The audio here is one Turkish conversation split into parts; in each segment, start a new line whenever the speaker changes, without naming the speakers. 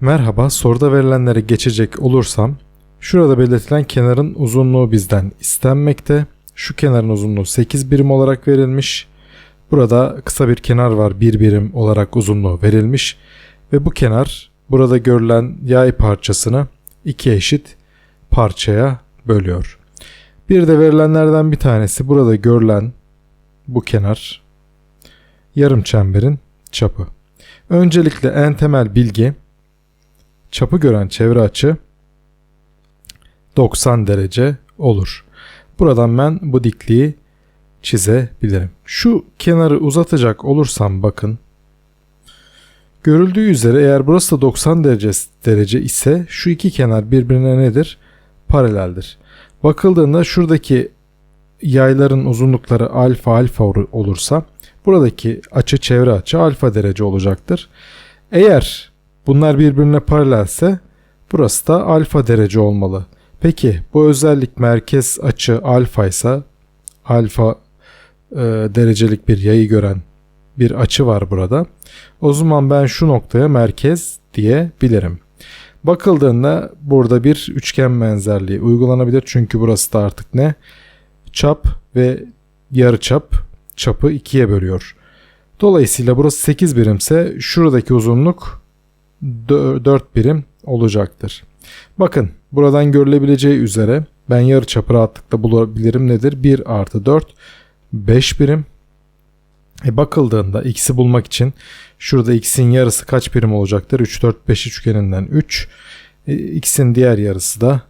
Merhaba, soruda verilenlere geçecek olursam, şurada belirtilen kenarın uzunluğu bizden istenmekte. Şu kenarın uzunluğu 8 birim olarak verilmiş. Burada kısa bir kenar var 1 birim olarak uzunluğu verilmiş. Ve bu kenar burada görülen yay parçasını iki eşit parçaya bölüyor. Bir de verilenlerden bir tanesi burada görülen bu kenar yarım çemberin çapı. Öncelikle en temel bilgi çapı gören çevre açı 90 derece olur. Buradan ben bu dikliği çizebilirim. Şu kenarı uzatacak olursam bakın. Görüldüğü üzere eğer burası da 90 derece, derece ise şu iki kenar birbirine nedir? Paraleldir. Bakıldığında şuradaki yayların uzunlukları alfa alfa olursa buradaki açı çevre açı alfa derece olacaktır. Eğer bunlar birbirine paralelse burası da alfa derece olmalı. Peki bu özellik merkez açı alfa ise alfa e, derecelik bir yayı gören bir açı var burada. O zaman ben şu noktaya merkez diyebilirim. Bakıldığında burada bir üçgen benzerliği uygulanabilir. Çünkü burası da artık ne? Çap ve yarıçap çapı ikiye bölüyor. Dolayısıyla burası 8 birimse şuradaki uzunluk 4 birim olacaktır. Bakın buradan görülebileceği üzere ben yarıçapı rahatlıkla bulabilirim nedir? 1 artı 4 5 birim. E bakıldığında x'i bulmak için şurada x'in yarısı kaç birim olacaktır? 3 4 5 üçgeninden 3. E, x'in diğer yarısı da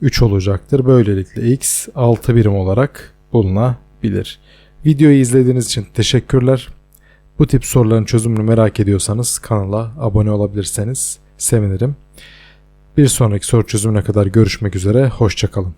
3 olacaktır. Böylelikle x 6 birim olarak bulunabilir. Videoyu izlediğiniz için teşekkürler. Bu tip soruların çözümünü merak ediyorsanız kanala abone olabilirseniz sevinirim. Bir sonraki soru çözümüne kadar görüşmek üzere. Hoşçakalın.